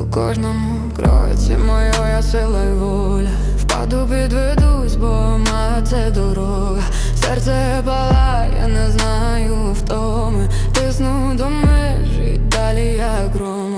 У кожному кроці моя сила і воля Впаду підведусь, бо має це дорога. Серце палає, не знаю втоми. Тисну до межі, далі як гром.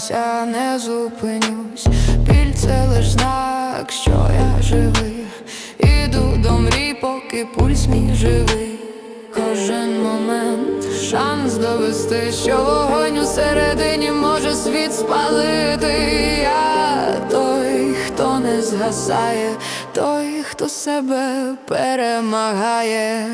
Здамся, не зупинюсь. Біль це лиш знак, що я живий. Іду до мрій, поки пульс мій живий. Кожен момент шанс довести, що вогонь усередині може світ спалити. Я той, хто не згасає, той, хто себе перемагає.